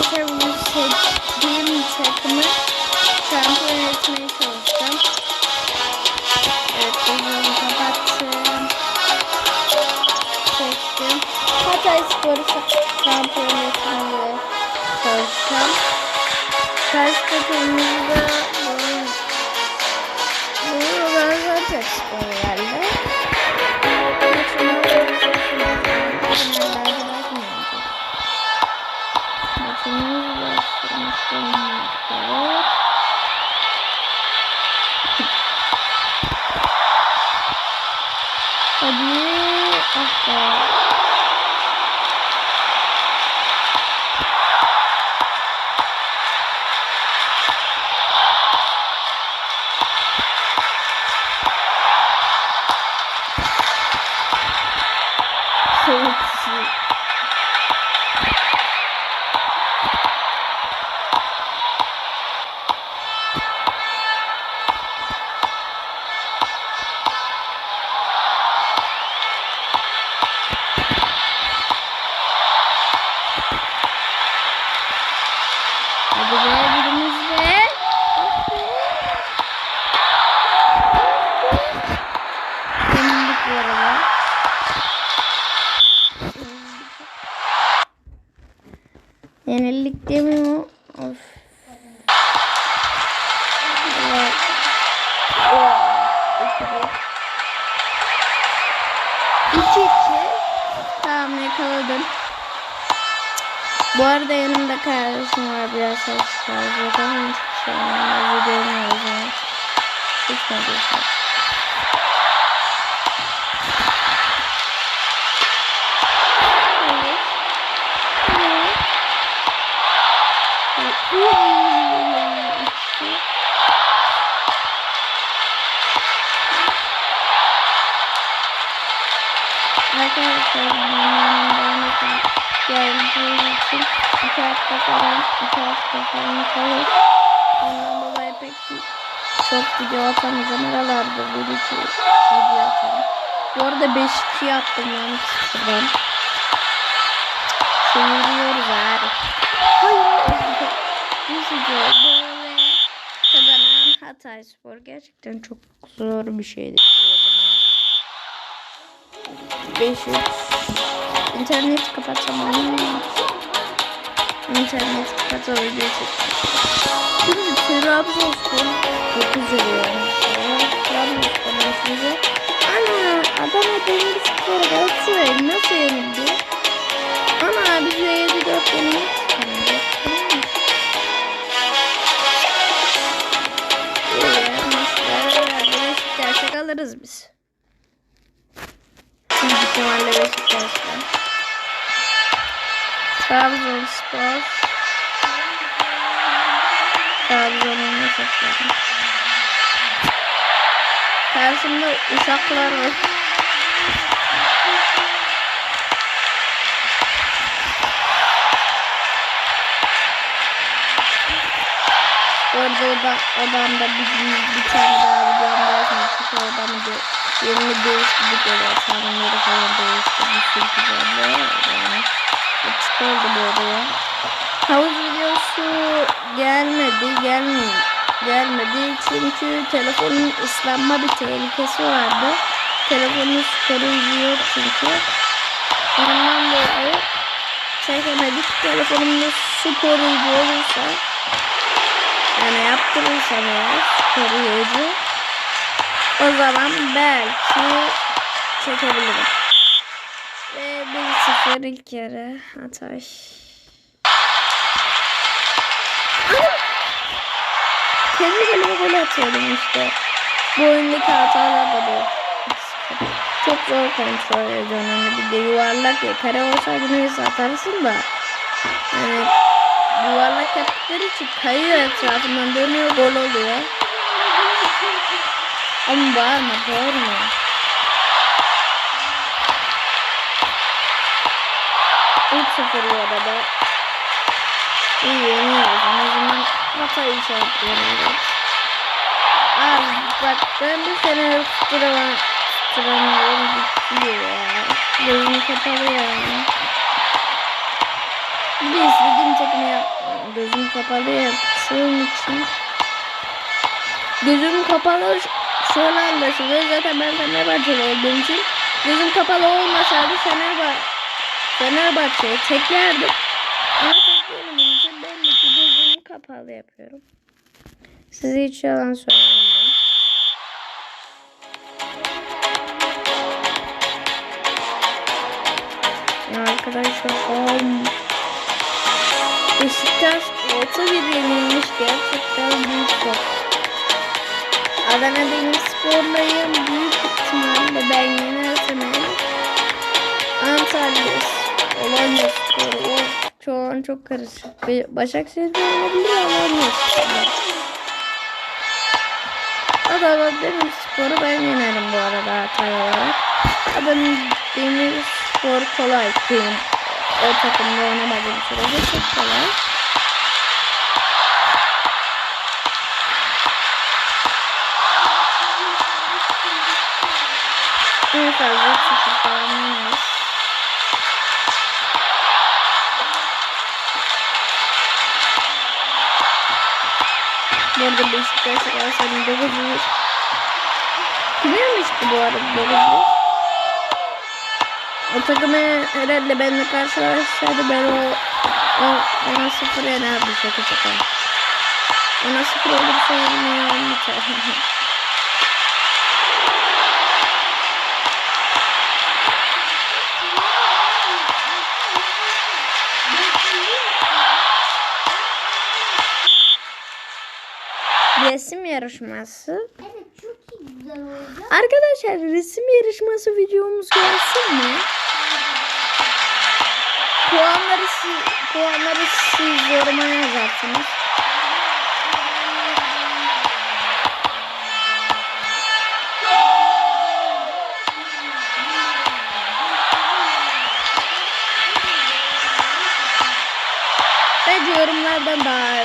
arkadaşlar bunu seçtiğim takımı şampiyon etmeye çalışacağım. Evet gözümü kapattım. Seçtim. Hatay Spor'u şampiyon etmeye çalışacağım. Karşı takımımızda bu bu Gaziantep Spor Mm-hmm. O? Of. Evet. İki iki. Tamam yakaladım. Bu arada yanımda kardeşim var biraz ses çıkar. Bakalım hiçbir şey olmaz. Videomu yazıyor. Hiç mi diyorsun? Falan iki hafta falan kalır. Ondan dolayı pek çok video atamayacağım. Aralarda bir iki video atarım. Bu arada 5-2 yaptım ben sıfırdan. Çeviriyoruz abi. Hayır. Oldu ve kazanan Hatay Spor. Gerçekten çok zor bir şeydi. 5-3 İnternet kapatsam mu? İnternet kapatsam video Şimdi Trabzonspor 9 veriyor. Trabzonspor size. Ana Adana Demirspor Galatasaray nasıl yenildi? Ana biz de 7-4 yenildik. Beşiktaş'a kalırız biz. Trabzonspor. Trabzon'un mesajları. Karşımda uşaklar var. Orada oda, odamda bir, bir tane daha videom gelsin. Çünkü odamı da yeni değişiklik oluyor. Tanrıları falan değişti. Bir sürü Açık oldu bu odaya. Havuz videosu gelmedi. Gelmiyor. Gelmedi çünkü telefonun ıslanma bir tehlikesi vardı. Telefonun koruyucu yok çünkü. Ondan dolayı çekemedik. Telefonumda su koruyucu olursa yani yaptırırsam eğer koruyucu o zaman belki çekebilirim. 1-0 ilk yarı Hatay. Kendi golüme gol atıyordum işte. Bu oyundaki hatalar da bu. Çok zor kontrol ediyorsun. Hani bir de yuvarlak ya. Kare olsaydı neyse atarsın da. Yani yuvarlak yaptıkları için kayıyor etrafından dönüyor gol oluyor. Ama bağırma bağırma. İlk sıfır bu arada. İyi yeniyoruz. En azından hatayı işaretliyoruz. Abi bak ben bir sene tutturamam. Tutturamıyorum. Bitiyor ya. Gözümü kapalı. Bir istediğim takımı yap. Gözüm kapalı yaptığım için. Gözüm kapalı şöyle anlaşılıyor. Zaten ben Fenerbahçeli olduğum için. Gözüm kapalı olmasaydı Fenerbahçe Fenerbahçe'ye teklerdim. Ama belli ki gözümü kapalı yapıyorum. Size hiç yalan söylemem. Ya arkadaşlar. Beşiktaş orta bir yenilmiş gerçekten büyük çok. Adana Demirspor'layım büyük ihtimalle ben yenersem eğer. Alanya Spor. O şu an çok karışık. Başakşehir de olabilir Alanya Spor. Adana Demir Spor'u ben yenerim bu arada Hatay olarak. Adana Demir Spor kolay benim. O takımda oynamadığım sürece çok kolay. En fazla 0 Bu arada Beşiktaş Galatasaray'ın 9 1 Kim yenmişti bu arada 9 O takımı herhalde benimle karşılaşsaydı ben o, o ona sıfır yenerdi şaka şaka. Ona sıfır olursa yenmeyen biter. Resim yarışması. Evet çok güzel olacak. Arkadaşlar resim yarışması videomuz gelsin mi? Puanları siz, puanları siz yoruma yazarsınız. Bence yorumlardan daha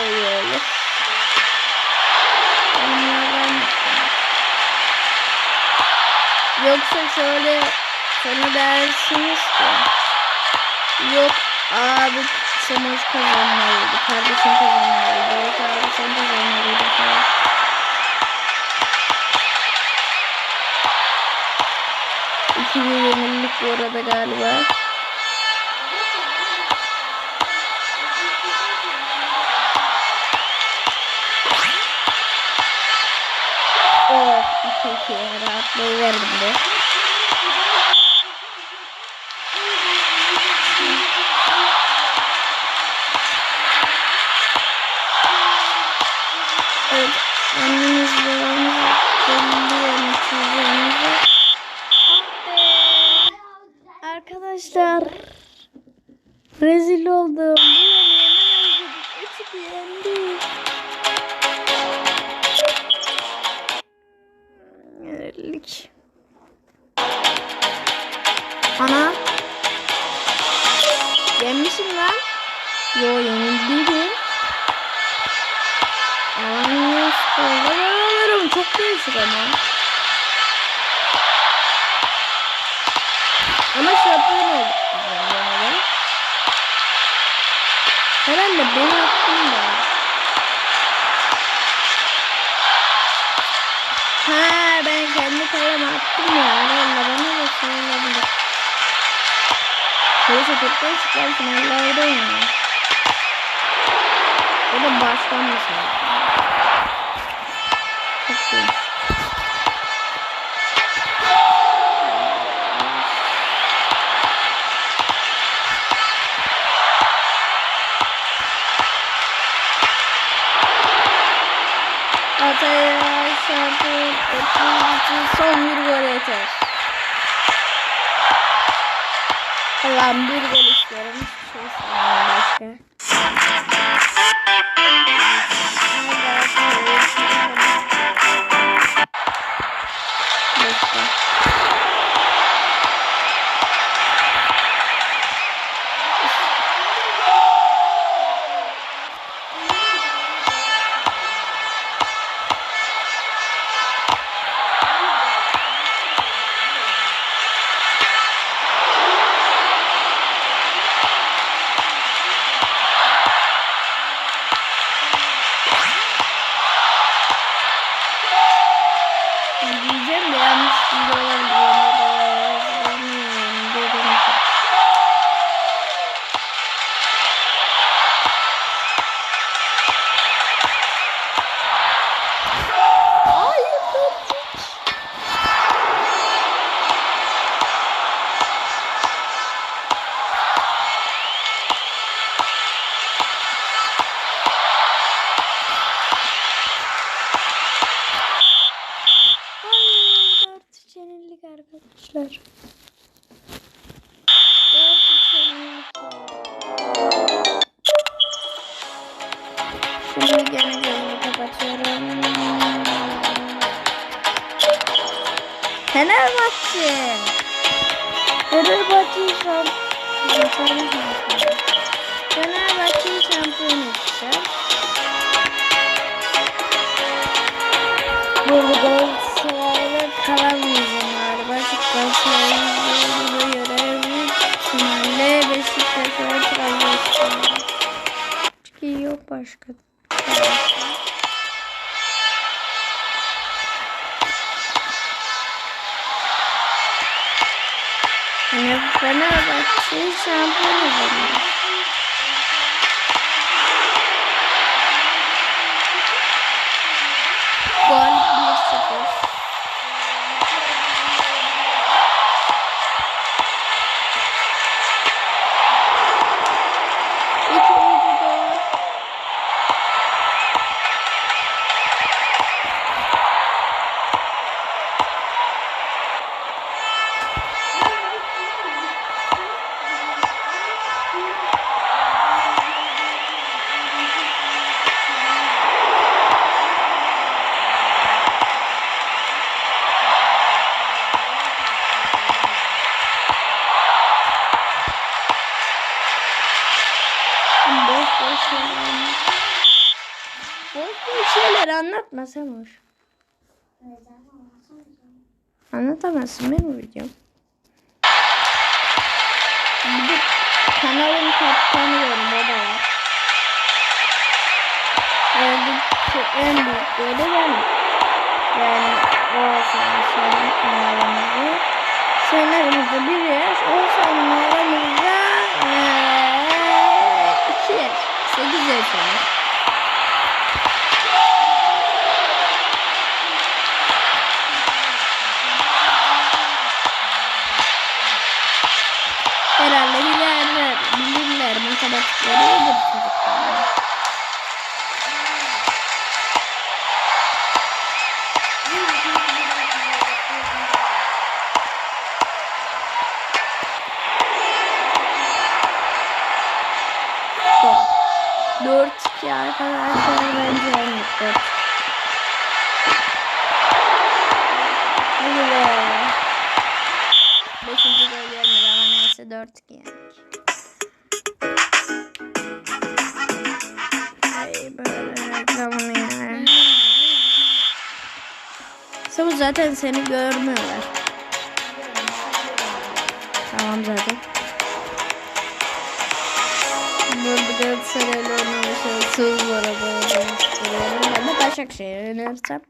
Yoksa şöyle sana dersiniz ki yok abi Samoş kazanmalıydı. Kardeşim kazanmalıydı. Yok abi sen kazanmalıydı falan. İki bir yenilik bu arada galiba. Rahatlığı verdim de. Evet, annemiz babamız Arkadaşlar rezil oldum. Neyse değişikler finallerde oynuyor. O da baştan mesela. Çok değişik. Hatay'a şampiyon son bir gol yeter. Allah'ım bir gol istiyorum. Şey istemiyorum başka. Fenerbahçe şampiyon olacak. Anlatamazsın benim videom. Kanalın kaptanı benim o da var. Oldukça en büyük böyle benim. Yani o senin kanalımızı. Senin aramızda bir yaş, o senin aramızda eee, iki yaş. Sekiz yaş. İyidir çocuklar. Dört. İki arkadaşlar bence en. Zaten seni görmüyorlar. Tamam zaten. Burada Galatasaray'la oynamaya çalışıyoruz bu arada. Ben de Başakşehir'e yönelsem.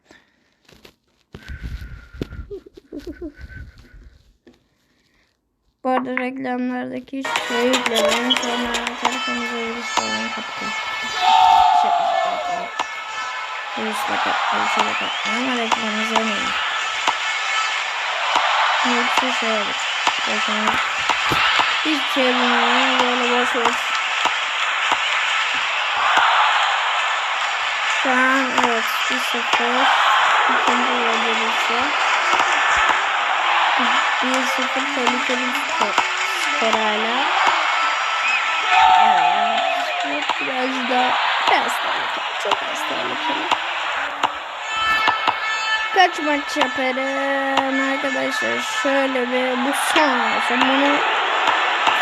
Bu arada reklamlardaki şey yüklemeyin. Sonra telefonunuza falan kapatın. Şey, virüsle kapatın. Virüsle kapatın. Ama reklamınızı önerin. Yoksa şey olur. Başına hiçbir şey bulmuyorum. Böyle boş boş. Şu an evet 1-0. İkinci yol gelirse. 1-0 tehlikeli bir skor, skor hala. Evet. Biraz da biraz tehlikeli. Çok az tehlikeli. Kaç maç yaparım arkadaşlar? Şöyle bir bu son olsun. Bunu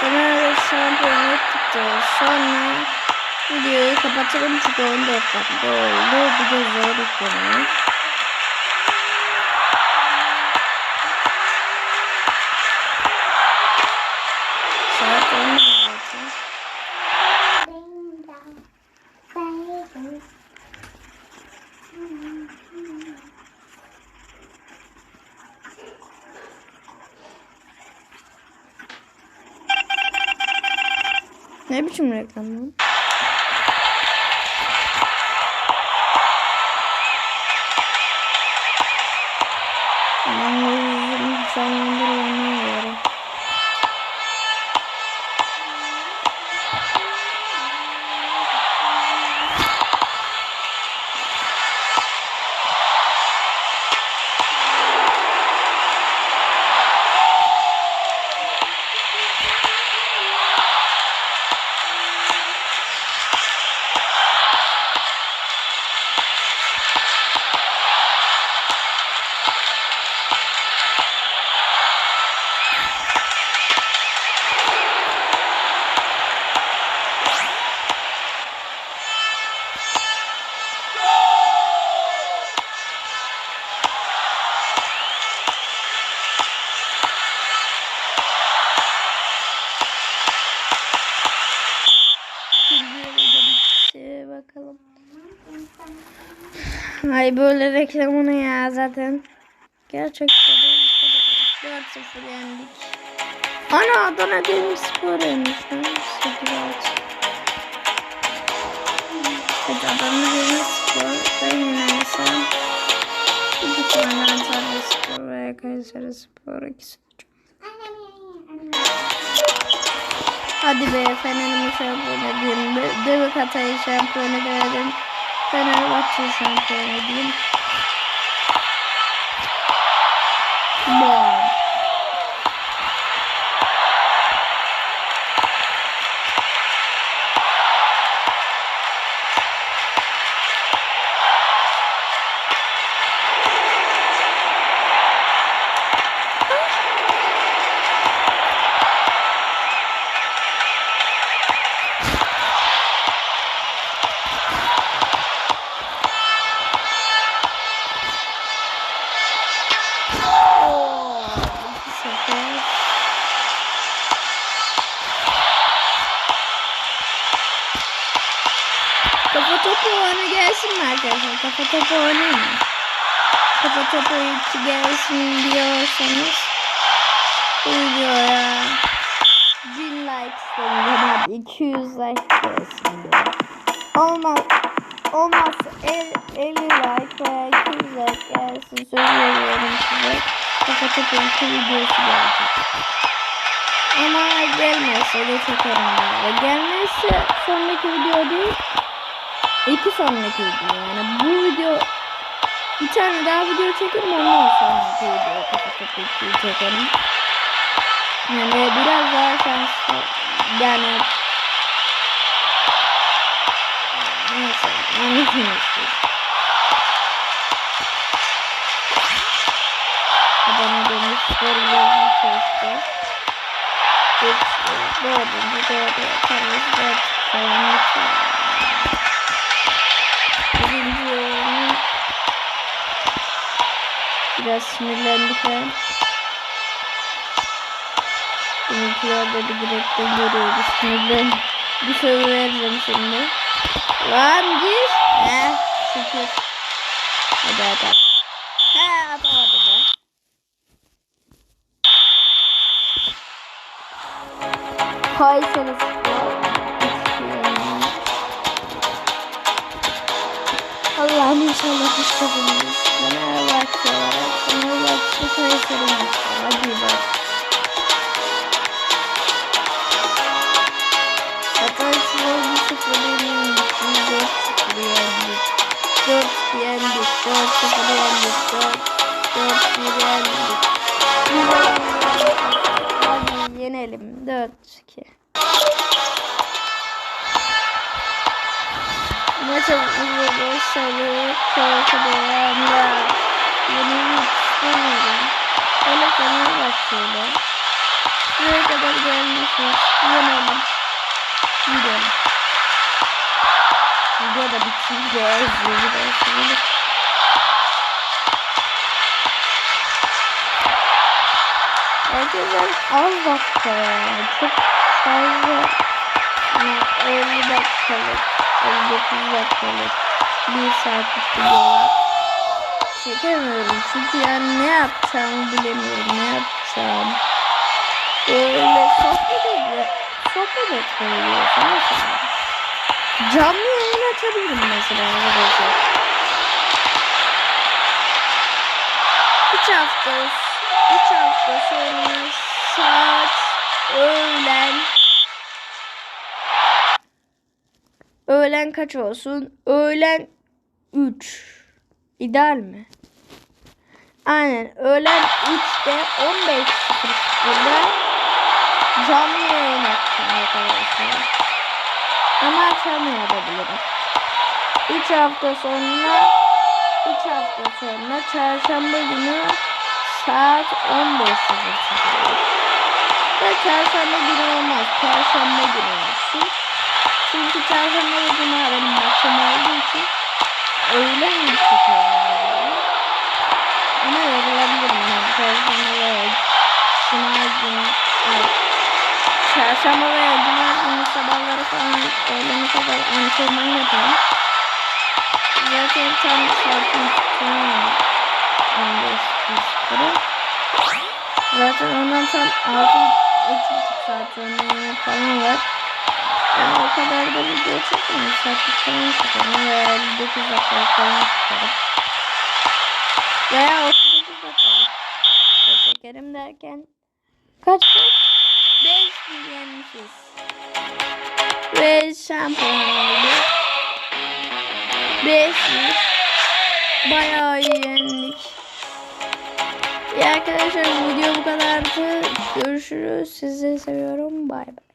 Fenerbahçe şampiyon ettikten sonra videoyu kapatırım çünkü 14 dakika oldu. Bir de zor. Saat 10 zaten. Ne biçim reklam lan? Ay böyle reklamını ya zaten. Gerçekten böyle 4-0 yendik. Ana Adana Demirspor yenmiş. Hadi Adana Demirspor. Ben yenersem. İki tane Antalya Spor veya Kayseri Spor ikisi çok. Hadi be Fener'imi şampiyon edeyim. De- Devik Hatay'ı şampiyon edelim. Fenerbahçe'yi şampiyon edeyim. İçi gelsin diyorsanız bu videoya 1000 like istedim. Hadi 200 like gelsin diyor. Olmaz. Olmazsa el- 50 like veya 200 like gelsin. Söz veriyorum size. Topu iki videosu gelecek. Ama gelmezse de çekerim daha. Gelmezse sonraki video değil. İki sonraki video yani bu video bir tane daha video çekerim ondan sonraki video ikiyi çekerim. Yani biraz daha şanslı yani neyse anlatayım siz. Adana Demirspor yazı sözde. Üç, dördüncü, dördü, yaparız, dört falan bitiyor. Biraz sinirlendik ha. Bizimkiler de bir direkten görüyoruz. Sinirlen. Bir söz veririm şimdi. Lan gir. He şükür. Hadi hadi. at. He atamadı. Kayseri Spor. Allah'ım inşallah kazanırız. Fenerbahçe olarak Fenerbahçe Kayseri maçı. Hadi bak. Hatay Spor 1-0 yenilmiş. 4-0 yendik. 4 yendik. 4-0 yendik. 4 4-1 yendik. Hadi yenelim. 4-2. Maça uzun sarı korkularında yenilmek istemiyorum. Öyle Fenerbahçe'yle. Şuraya kadar gelmişiz. Yenelim. Gidelim. Video da bitsin diye izleyelim. Herkesten az dakika yani. Çok fazla yani 50 dakikalık, 59 dakikalık, 1 saatlik videolar çekemiyorum. Çünkü yani ne yapacağımı bilemiyorum. Ne yapacağım. Böyle sohbet ediyor. Sohbet mesela. Canlı yayın açabilirim mesela arkadaşlar. Üç hafta, üç hafta sonra saat öğlen öğlen kaç olsun? Öğlen 3. İdeal mi? Aynen. Öğlen 3'te 15.00'da canlı yayın yapacağım arkadaşlar. Ama açamayabilirim. 3 hafta sonra 3 hafta sonra çarşamba günü saat 15.00 ve çarşamba günü olmaz. Perşembe günü olsun. Çünkü çarşamba cuma benim maçım olduğu için öğlen mi çekiyorum? Ama yorulabilirim ben. Perşembe ve cuma günü ay, çarşamba veya cuma günü sabahları falan öğlene kadar antrenman yaparım. Zaten tam saatin tutuyor. 15 para. Zaten ondan tam 6 3,5 saat yemek falan var. Yani o kadar da video çekmiyorum. Saatlik falan çekerim. Veya 59 dakika falan çekerim. Veya 39 dakikalık da çekerim derken kaç kaç? 5 milyenmişiz. Ve şampiyon oldu. 500. Bayağı iyi yendik. İyi arkadaşlar video bu kadardı. Görüşürüz. Sizi seviyorum. Bay bay.